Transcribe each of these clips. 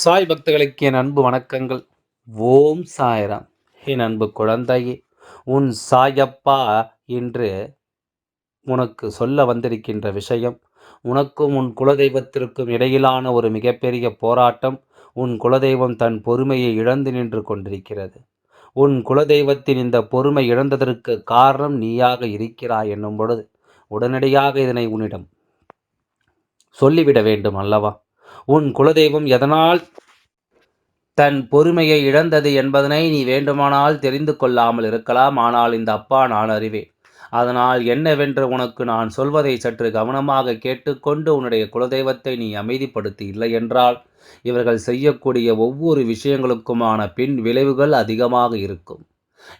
சாய் பக்தர்களுக்கு என் அன்பு வணக்கங்கள். ஓம் சாய்ராம். என் அன்பு குழந்தையே உன் சாயப்பா என்று உனக்கு சொல்ல வந்திருக்கின்ற விஷயம் உனக்கும் உன் குலதெய்வத்திற்கும் இடையிலான ஒரு மிகப்பெரிய போராட்டம் உன் குலதெய்வம் தன் பொறுமையை இழந்து நின்று கொண்டிருக்கிறது. உன் குலதெய்வத்தின் இந்த பொறுமை இழந்ததற்கு காரணம் நீயாக இருக்கிறாய் என்னும் பொழுது உடனடியாக இதனை உன்னிடம் சொல்லிவிட வேண்டும் அல்லவா? உன் குலதெய்வம் எதனால் தன் பொறுமையை இழந்தது என்பதனை நீ வேண்டுமானால் தெரிந்து கொள்ளாமல் இருக்கலாம். ஆனால் இந்த அப்பா நான் அறிவேன். அதனால் என்னவென்று உனக்கு நான் சொல்வதை சற்று கவனமாக கேட்டுக்கொண்டு உன்னுடைய குலதெய்வத்தை நீ அமைதிப்படுத்தி இல்லை என்றால் இவர்கள் செய்யக்கூடிய ஒவ்வொரு விஷயங்களுக்குமான பின் விளைவுகள் அதிகமாக இருக்கும்.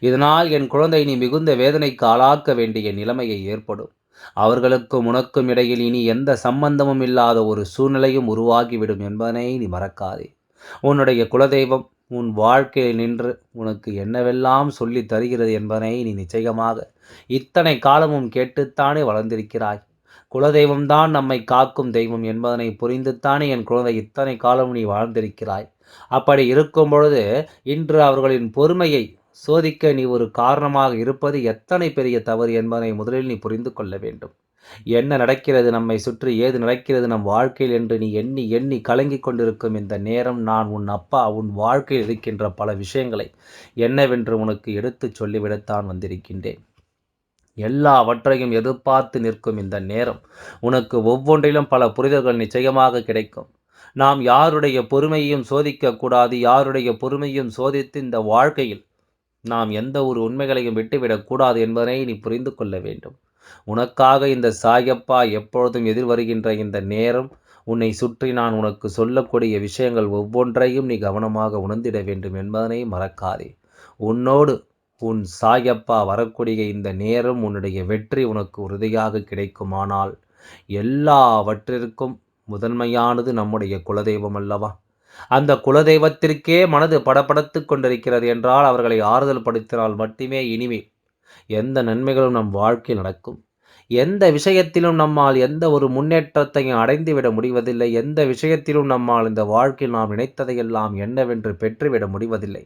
இதனால் என் குழந்தை நீ மிகுந்த வேதனைக்கு ஆளாக்க வேண்டிய நிலைமையை ஏற்படும். அவர்களுக்கும் உனக்கும் இடையில் இனி எந்த சம்பந்தமும் இல்லாத ஒரு சூழ்நிலையும் உருவாகிவிடும் என்பதனை நீ மறக்காதே. உன்னுடைய குலதெய்வம் உன் வாழ்க்கையில் நின்று உனக்கு என்னவெல்லாம் சொல்லி தருகிறது என்பதனை நீ நிச்சயமாக இத்தனை காலமும் கேட்டுத்தானே வளர்ந்திருக்கிறாய். குலதெய்வம்தான் நம்மை காக்கும் தெய்வம் என்பதனை புரிந்துத்தானே என் குழந்தை இத்தனை காலம் நீ வாழ்ந்திருக்கிறாய். அப்படி இருக்கும் பொழுது இன்று அவர்களின் பொறுமையை சோதிக்க நீ ஒரு காரணமாக இருப்பது எத்தனை பெரிய தவறு என்பதை முதலில் நீ புரிந்து கொள்ள வேண்டும். என்ன நடக்கிறது நம்மை சுற்றி ஏது நடக்கிறது நம் வாழ்க்கையில் என்று நீ எண்ணி எண்ணி கலங்கி கொண்டிருக்கும் இந்த நேரம் நான் உன் அப்பா உன் வாழ்க்கையில் இருக்கின்ற பல விஷயங்களை என்னவென்று உனக்கு எடுத்து சொல்லிவிடத்தான் வந்திருக்கின்றேன். எல்லாவற்றையும் எதிர்பார்த்து நிற்கும் இந்த நேரம் உனக்கு ஒவ்வொன்றிலும் பல புரிதல்கள் நிச்சயமாக கிடைக்கும். நாம் யாருடைய பொறுமையையும் சோதிக்கக்கூடாது யாருடைய பொறுமையும் சோதித்து இந்த வாழ்க்கையில் நாம் எந்த ஒரு உண்மைகளையும் விட்டுவிடக்கூடாது என்பதனை நீ புரிந்து கொள்ள வேண்டும். உனக்காக இந்த சாயப்பா எப்பொழுதும் எதிர்வருகின்ற இந்த நேரம் உன்னை சுற்றி நான் உனக்கு சொல்லக்கூடிய விஷயங்கள் ஒவ்வொன்றையும் நீ கவனமாக உணர்ந்திட வேண்டும் என்பதனை மறக்காதே. உன்னோடு உன் சாயப்பா வரக்கூடிய இந்த நேரம் உன்னுடைய வெற்றி உனக்கு உறுதியாக கிடைக்குமானால் எல்லாவற்றிற்கும் முதன்மையானது நம்முடைய குலதெய்வம் அல்லவா? அந்த குலதெய்வத்திற்கே மனது படப்படுத்து கொண்டிருக்கிறது என்றால் அவர்களை ஆறுதல் படுத்தினால் மட்டுமே இனிமே எந்த நன்மைகளும் நம் வாழ்க்கையில் நடக்கும். எந்த விஷயத்திலும் நம்மால் எந்த ஒரு முன்னேற்றத்தையும் அடைந்துவிட முடிவதில்லை. எந்த விஷயத்திலும் நம்மால் இந்த வாழ்க்கையில் நாம் நினைத்ததையெல்லாம் என்னவென்று பெற்றுவிட முடிவதில்லை.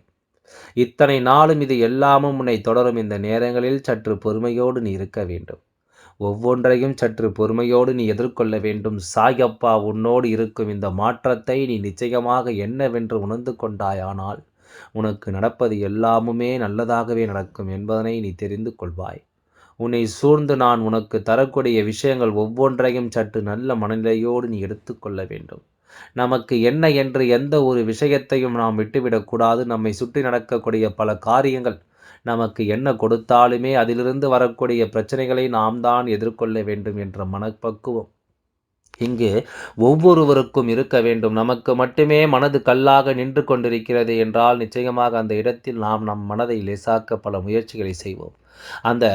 இத்தனை நாளும் இது எல்லாமும் உன்னை தொடரும். இந்த நேரங்களில் சற்று பொறுமையோடு நீ இருக்க வேண்டும். ஒவ்வொன்றையும் சற்று பொறுமையோடு நீ எதிர்கொள்ள வேண்டும். சாயப்பா உன்னோடு இருக்கும் இந்த மாற்றத்தை நீ நிச்சயமாக என்னவென்று உணர்ந்து கொண்டாயானால் உனக்கு நடப்பது எல்லாமுமே நல்லதாகவே நடக்கும் என்பதனை நீ தெரிந்து கொள்வாய். உன்னை சூழ்ந்து நான் உனக்கு தரக்கூடிய விஷயங்கள் ஒவ்வொன்றையும் சற்று நல்ல மனநிலையோடு நீ எடுத்துக்கொள்ள வேண்டும். நமக்கு என்ன என்று எந்த ஒரு விஷயத்தையும் நாம் விட்டுவிடக்கூடாது நம்மை சுற்றி நடக்கக்கூடிய பல காரியங்கள் நமக்கு என்ன கொடுத்தாலுமே அதிலிருந்து வரக்கூடிய பிரச்சனைகளை நாம் தான் எதிர்கொள்ள வேண்டும் என்ற மனப்பக்குவம். இங்கு ஒவ்வொருவருக்கும் இருக்க வேண்டும். நமக்கு மட்டுமே மனது கல்லாக நின்று கொண்டிருக்கிறது என்றால் நிச்சயமாக அந்த இடத்தில் நாம் நம் மனதை லேசாக்க பல முயற்சிகளை செய்வோம். அந்த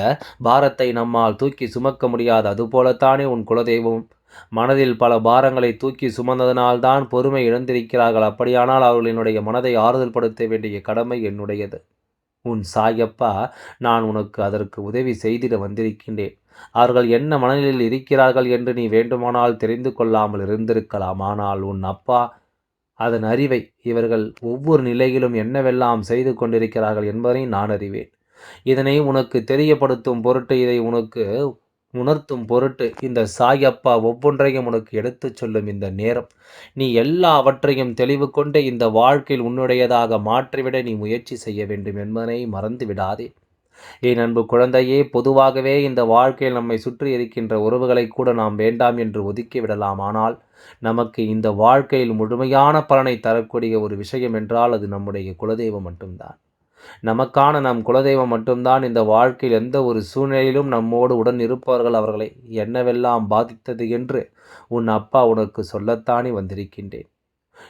பாரத்தை நம்மால் தூக்கி சுமக்க முடியாது. அதுபோலத்தானே உன் குலதெய்வம். மனதில் பல பாரங்களை தூக்கி சுமந்ததனால்தான் பொறுமை இழந்திருக்கிறார்கள். அப்படியானால் அவர்களினுடைய மனதை ஆறுதல் படுத்த வேண்டிய கடமை என்னுடையது. உன் சாயப்பா நான் உனக்கு அதற்கு உதவி செய்திட வந்திருக்கின்றேன். அவர்கள் என்ன மனநிலையில் இருக்கிறார்கள் என்று நீ வேண்டுமானால் தெரிந்து கொள்ளாமல் இருந்திருக்கலாம். ஆனால் உன் அப்பா அதன் அறிவை இவர்கள் ஒவ்வொரு நிலையிலும் என்னவெல்லாம் செய்து கொண்டிருக்கிறார்கள் என்பதை நான் அறிவேன். இதனை உனக்கு தெரியப்படுத்தும் பொருட்டு இதை உனக்கு உணர்த்தும் பொருட்டு இந்த சாயப்பா ஒவ்வொன்றையும் உனக்கு எடுத்துச் சொல்லும் இந்த நேரம். நீ எல்லாவற்றையும் தெளிவு கொண்டு இந்த வாழ்க்கையில் உன்னுடையதாக மாற்றிவிட நீ முயற்சி செய்ய வேண்டும் என்பதனை மறந்து விடாதே. என் அன்பு குழந்தையே பொதுவாகவே இந்த வாழ்க்கையில் நம்மை சுற்றி இருக்கின்ற உறவுகளை கூட நாம் வேண்டாம் என்று ஒதுக்கி விடலாம். ஆனால் நமக்கு இந்த வாழ்க்கையில் முழுமையான பலனை தரக்கூடிய ஒரு விஷயம் என்றால் அது நம்முடைய குலதெய்வம் மட்டும்தான். நமக்கான நம் குலதெய்வம் மட்டும்தான் இந்த வாழ்க்கையில் எந்த ஒரு சூழ்நிலையிலும் நம்மோடு உடன் இருப்பவர்கள் அவர்களை என்னவெல்லாம் பாதித்தது என்று உன் அப்பா உனக்கு சொல்லத்தானே வந்திருக்கின்றேன்.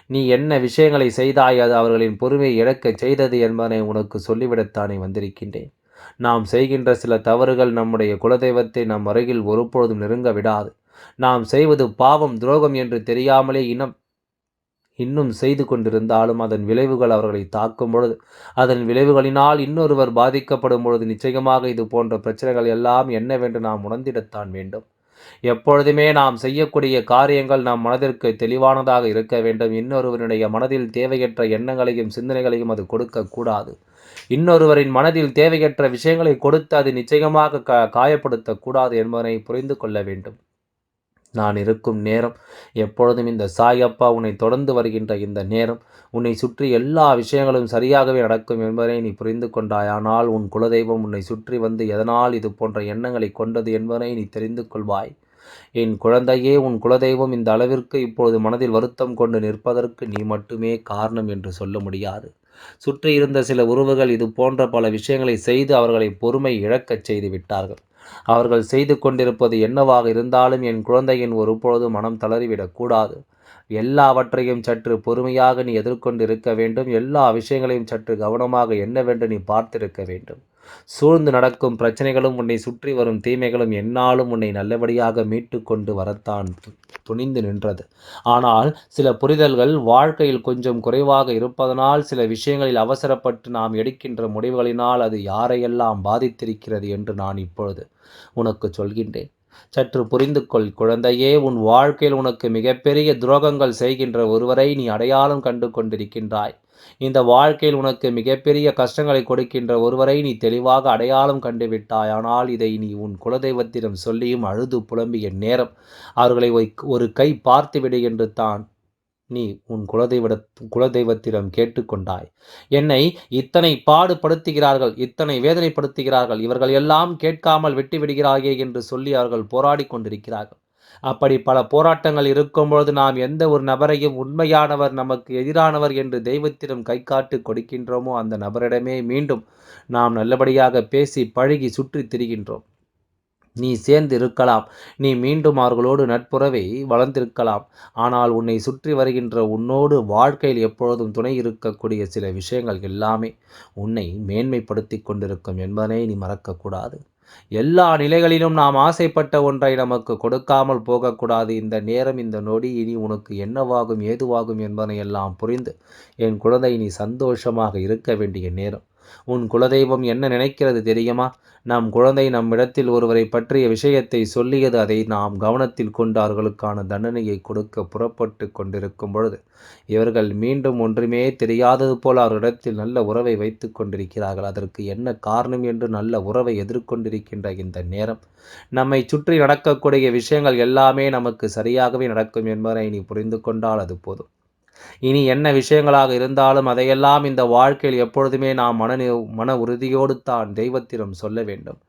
நீ என்ன விஷயங்களை செய்தாய் அது அவர்களின் பொறுமையை இழக்கச் செய்தது என்பதனை உனக்கு சொல்லிவிடத்தானே வந்திருக்கின்றேன். நாம் செய்கின்ற சில தவறுகள் நம்முடைய குலதெய்வத்தை நம் அருகில் ஒருபொழுதும் நெருங்க விடாது. நாம் செய்வது பாவம் துரோகம் என்று தெரியாமலே இனம் இன்னும் செய்து கொண்டிருந்தாலும் அதன் விளைவுகள் அவர்களை தாக்கும் பொழுது அதன் விளைவுகளினால் இன்னொருவர் பாதிக்கப்படும் பொழுது நிச்சயமாக இது போன்ற பிரச்சனைகள் எல்லாம் என்னவென்று நாம் உணர்ந்திடத்தான் வேண்டும். எப்பொழுதுமே நாம் செய்யக்கூடிய காரியங்கள் நம் மனதிற்கு தெளிவானதாக இருக்க வேண்டும். இன்னொருவருடைய மனதில் தேவையற்ற எண்ணங்களையும் சிந்தனைகளையும் அது கொடுக்கக்கூடாது. இன்னொருவரின் மனதில் தேவையற்ற விஷயங்களை கொடுத்து அது நிச்சயமாக க காயப்படுத்தக்கூடாது என்பதனை புரிந்து கொள்ள வேண்டும். நான் இருக்கும் நேரம் எப்பொழுதும் இந்த சாயப்பா உன்னை தொடர்ந்து வருகின்ற இந்த நேரம் உன்னை சுற்றி எல்லா விஷயங்களும் சரியாகவே நடக்கும் என்பதை நீ புரிந்து கொண்டாய். ஆனால் உன் குலதெய்வம் உன்னை சுற்றி வந்து எதனால் இது போன்ற எண்ணங்களை கொண்டது என்பதை நீ தெரிந்து கொள்வாய். என் குழந்தையே உன் குலதெய்வம் இந்த அளவிற்கு இப்பொழுது மனதில் வருத்தம் கொண்டு நிற்பதற்கு நீ மட்டுமே காரணம் என்று சொல்ல முடியாது. சுற்றி இருந்த சில உறவுகள் இது போன்ற பல விஷயங்களை செய்து அவர்களை பொறுமை இழக்கச் செய்து விட்டார்கள். அவர்கள் செய்து கொண்டிருப்பது என்னவாக இருந்தாலும் என் குழந்தையின் ஒரு பொழுது மனம் தளறிவிடக்கூடாது எல்லாவற்றையும் சற்று பொறுமையாக நீ எதிர்கொண்டிருக்க வேண்டும். எல்லா விஷயங்களையும் சற்று கவனமாக என்னவென்று நீ பார்த்திருக்க வேண்டும். சூழ்ந்து நடக்கும் பிரச்சனைகளும் உன்னை சுற்றி வரும் தீமைகளும் என்னாலும் உன்னை நல்லபடியாக மீட்டு கொண்டு வரத்தான் துணிந்து நின்றது. ஆனால் சில புரிதல்கள் வாழ்க்கையில் கொஞ்சம் குறைவாக இருப்பதனால் சில விஷயங்களில் அவசரப்பட்டு நாம் எடுக்கின்ற முடிவுகளினால் அது யாரையெல்லாம் பாதித்திருக்கிறது என்று நான் இப்பொழுது உனக்கு சொல்கின்றேன். சற்று புரிந்து கொள் குழந்தையே உன் வாழ்க்கையில் உனக்கு மிகப்பெரிய துரோகங்கள் செய்கின்ற ஒருவரை நீ அடையாளம் கண்டு கொண்டிருக்கின்றாய். இந்த வாழ்க்கையில் உனக்கு மிகப்பெரிய கஷ்டங்களை கொடுக்கின்ற ஒருவரை நீ தெளிவாக அடையாளம் கண்டுவிட்டாய் ஆனால் இதை நீ உன் குலதெய்வத்திடம் சொல்லியும் அழுது புலம்பிய நேரம் அவர்களை ஒரு கை பார்த்துவிடு என்று தான் நீ உன் குலதெய்வ குலதெய்வத்திடம் கேட்டுக்கொண்டாய். என்னை இத்தனை பாடுபடுத்துகிறார்கள் இத்தனை வேதனைப்படுத்துகிறார்கள் இவர்கள் எல்லாம் கேட்காமல் விட்டுவிடுகிறாயே என்று சொல்லி அவர்கள் போராடி கொண்டிருக்கிறார்கள். அப்படி பல போராட்டங்கள் இருக்கும்பொழுது நாம் எந்த ஒரு நபரையும் உண்மையானவர் நமக்கு எதிரானவர் என்று தெய்வத்திடம் கை காட்டு கொடுக்கின்றோமோ அந்த நபரிடமே மீண்டும் நாம் நல்லபடியாக பேசி பழகி சுற்றி திரிகின்றோம். நீ சேர்ந்து இருக்கலாம். நீ மீண்டும் அவர்களோடு நட்புறவை வளர்ந்திருக்கலாம். ஆனால் உன்னை சுற்றி வருகின்ற உன்னோடு வாழ்க்கையில் எப்பொழுதும் துணை இருக்கக்கூடிய சில விஷயங்கள் எல்லாமே உன்னை மேன்மைப்படுத்தி கொண்டிருக்கும் என்பதனை நீ மறக்கக்கூடாது எல்லா நிலைகளிலும் நாம் ஆசைப்பட்ட ஒன்றை நமக்கு கொடுக்காமல் போகக்கூடாது. இந்த நேரம் இந்த நொடி இனி உனக்கு என்னவாகும் ஏதுவாகும் என்பதனை எல்லாம் புரிந்து என் குழந்தை நீ சந்தோஷமாக இருக்க வேண்டிய நேரம். உன் குலதெய்வம் என்ன நினைக்கிறது தெரியுமா? நம் குழந்தை நம்மிடத்தில் ஒருவரை பற்றிய விஷயத்தை சொல்லியது அதை நாம் கவனத்தில் கொண்டு அவர்களுக்கான தண்டனையை கொடுக்க புறப்பட்டு கொண்டிருக்கும் பொழுது இவர்கள் மீண்டும் ஒன்றுமே தெரியாதது போல அவரிடத்தில் நல்ல உறவை வைத்து கொண்டிருக்கிறார்கள். அதற்கு என்ன காரணம் என்று நல்ல உறவை எதிர்கொண்டிருக்கின்ற இந்த நேரம்? நம்மை சுற்றி நடக்கக்கூடிய விஷயங்கள் எல்லாமே நமக்கு சரியாகவே நடக்கும் என்பதை நீ புரிந்து கொண்டால் அது போதும். இனி என்ன விஷயங்களாக இருந்தாலும் அதையெல்லாம் இந்த வாழ்க்கையில் எப்பொழுதுமே நாம் மன மன உறுதியோடு தான் தெய்வத்திடம் சொல்ல வேண்டும்.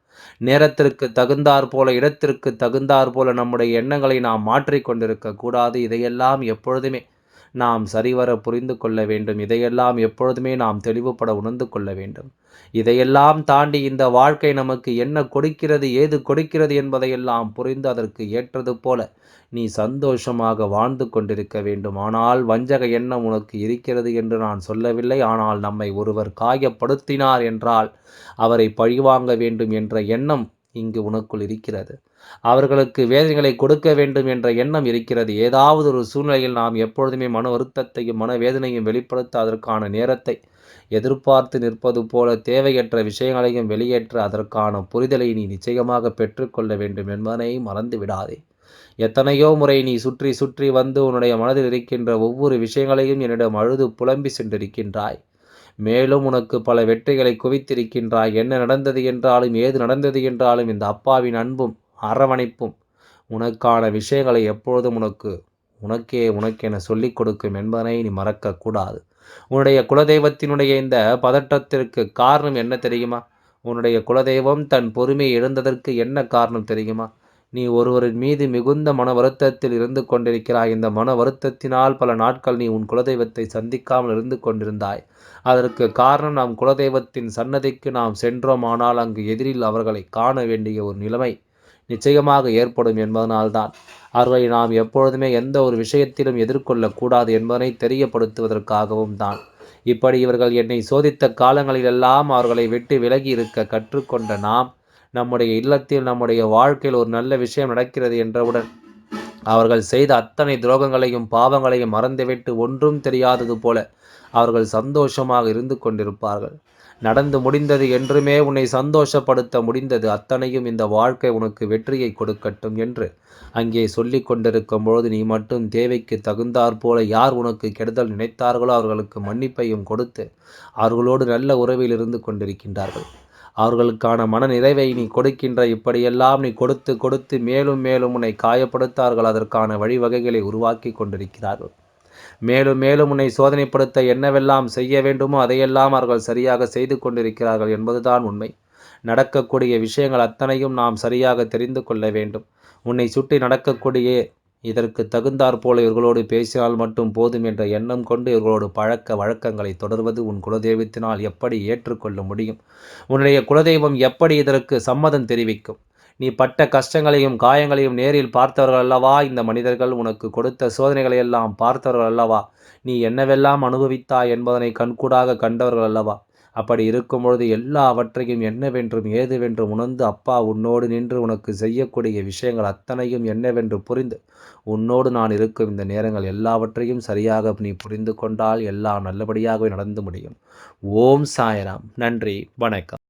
நேரத்திற்கு தகுந்தாற் போல இடத்திற்கு தகுந்தாற் போல நம்முடைய எண்ணங்களை நாம் மாற்றிக்கொண்டிருக்க கூடாது. இதையெல்லாம் எப்பொழுதுமே நாம் சரிவர புரிந்து கொள்ள வேண்டும். இதையெல்லாம் எப்பொழுதுமே நாம் தெளிவுபட உணர்ந்து கொள்ள வேண்டும். இதையெல்லாம் தாண்டி இந்த வாழ்க்கை நமக்கு என்ன கொடுக்கிறது ஏது கொடுக்கிறது என்பதையெல்லாம் புரிந்து அதற்கு ஏற்றது போல நீ சந்தோஷமாக வாழ்ந்து கொண்டிருக்க வேண்டும். ஆனால் வஞ்சக எண்ணம் உனக்கு இருக்கிறது என்று நான் சொல்லவில்லை. ஆனால் நம்மை ஒருவர் காயப்படுத்தினார் என்றால் அவரை பழிவாங்க வேண்டும் என்ற எண்ணம் இங்கு உனக்குள் இருக்கிறது. அவர்களுக்கு வேதனைகளை கொடுக்க வேண்டும் என்ற எண்ணம் இருக்கிறது. ஏதாவது ஒரு சூழ்நிலையில் நாம் எப்பொழுதுமே மன வருத்தத்தையும் மனவேதனையும் வெளிப்படுத்த அதற்கான நேரத்தை எதிர்பார்த்து நிற்பது போல தேவையற்ற விஷயங்களையும் வெளியேற்ற அதற்கான புரிதலை நீ நிச்சயமாக பெற்றுக்கொள்ள வேண்டும் என்பதனை மறந்து விடாதே. எத்தனையோ முறை நீ சுற்றி சுற்றி வந்து உன்னுடைய மனதில் இருக்கின்ற ஒவ்வொரு விஷயங்களையும் என்னிடம் அழுது புலம்பி சென்றிருக்கின்றாய். மேலும் உனக்கு பல வெற்றிகளை குவித்திருக்கின்றாய். என்ன நடந்தது என்றாலும் ஏது நடந்தது என்றாலும் இந்த அப்பாவின் அன்பும் அரவணைப்பும் உனக்கான விஷயங்களை எப்பொழுதும் உனக்கு உனக்கே உனக்கென சொல்லிக் கொடுக்கும் என்பதனை நீ மறக்கக்கூடாது உன்னுடைய குலதெய்வத்தினுடைய இந்த பதட்டத்திற்கு காரணம் என்ன தெரியுமா? உன்னுடைய குலதெய்வம் தன் பொறுமையை இழந்ததற்கு என்ன காரணம் தெரியுமா? நீ ஒருவரின் மீது மிகுந்த மன வருத்தத்தில் இருந்து கொண்டிருக்கிறாய். இந்த மன வருத்தத்தினால் பல நாட்கள் நீ உன் குலதெய்வத்தை சந்திக்காமல் இருந்து கொண்டிருந்தாய். அதற்கு காரணம் நாம் குலதெய்வத்தின் சன்னதிக்கு நாம் சென்றோமானால் அங்கு எதிரில் அவர்களை காண வேண்டிய ஒரு நிலைமை நிச்சயமாக ஏற்படும் என்பதனால்தான். அவர்களை நாம் எப்பொழுதுமே எந்த ஒரு விஷயத்திலும் எதிர்கொள்ளக்கூடாது என்பதனை தெரியப்படுத்துவதற்காகவும் தான். இப்படி இவர்கள் என்னை சோதித்த காலங்களிலெல்லாம் அவர்களை விட்டு விலகி இருக்க கற்றுக்கொண்ட நாம் நம்முடைய இல்லத்தில் நம்முடைய வாழ்க்கையில் ஒரு நல்ல விஷயம் நடக்கிறது என்றவுடன் அவர்கள் செய்த அத்தனை துரோகங்களையும் பாவங்களையும் மறந்துவிட்டு ஒன்றும் தெரியாதது போல அவர்கள் சந்தோஷமாக இருந்து கொண்டிருப்பார்கள். நடந்து முடிந்தது என்றுமே உன்னை சந்தோஷப்படுத்த முடிந்தது. அத்தனையும் இந்த வாழ்க்கை உனக்கு வெற்றியை கொடுக்கட்டும் என்று அங்கே சொல்லி கொண்டிருக்கும் பொழுது நீ மட்டும் தேவைக்கு தகுந்தாற் போல யார் உனக்கு கெடுதல் நினைத்தார்களோ அவர்களுக்கு மன்னிப்பையும் கொடுத்து அவர்களோடு நல்ல உறவில் இருந்து கொண்டிருக்கின்றார்கள். அவர்களுக்கான மன நிறைவை நீ கொடுக்கின்ற இப்படியெல்லாம் நீ கொடுத்து கொடுத்து மேலும் மேலும் உன்னை காயப்படுத்தார்கள். அதற்கான வழிவகைகளை உருவாக்கி கொண்டிருக்கிறார்கள். மேலும் மேலும் உன்னை சோதனைப்படுத்த என்னவெல்லாம் செய்ய வேண்டுமோ அதையெல்லாம் அவர்கள் சரியாக செய்து கொண்டிருக்கிறார்கள் என்பதுதான் உண்மை. நடக்கக்கூடிய விஷயங்கள் அத்தனையும் நாம் சரியாக தெரிந்து கொள்ள வேண்டும். உன்னை சுற்றி நடக்கக்கூடிய இதற்கு தகுந்தாற்போல இவர்களோடு பேசினால் மட்டும் போதும் என்ற எண்ணம் கொண்டு இவர்களோடு பழக்க வழக்கங்களை தொடர்வது உன் குலதெய்வத்தினால் எப்படி ஏற்றுக்கொள்ள முடியும்? உன்னுடைய குலதெய்வம் எப்படி இதற்கு சம்மதம் தெரிவிக்கும்? நீ பட்ட கஷ்டங்களையும் காயங்களையும் நேரில் பார்த்தவர்கள் அல்லவா? இந்த மனிதர்கள் உனக்கு கொடுத்த சோதனைகளை எல்லாம் பார்த்தவர்கள் அல்லவா? நீ என்னவெல்லாம் அனுபவித்தாய் என்பதனை கண்கூடாக கண்டவர்கள் அல்லவா? அப்படி இருக்கும்பொழுது எல்லாவற்றையும் என்னவென்றும் ஏதுவென்றும் உணர்ந்து அப்பா உன்னோடு நின்று உனக்கு செய்யக்கூடிய விஷயங்கள் அத்தனையும் என்னவென்று புரிந்து உன்னோடு நான் இருக்கும் இந்த நேரங்கள் எல்லாவற்றையும் சரியாக நீ புரிந்து கொண்டால் எல்லாம் நல்லபடியாகவே நடந்து முடியும். ஓம் சாயராம். நன்றி. வணக்கம்.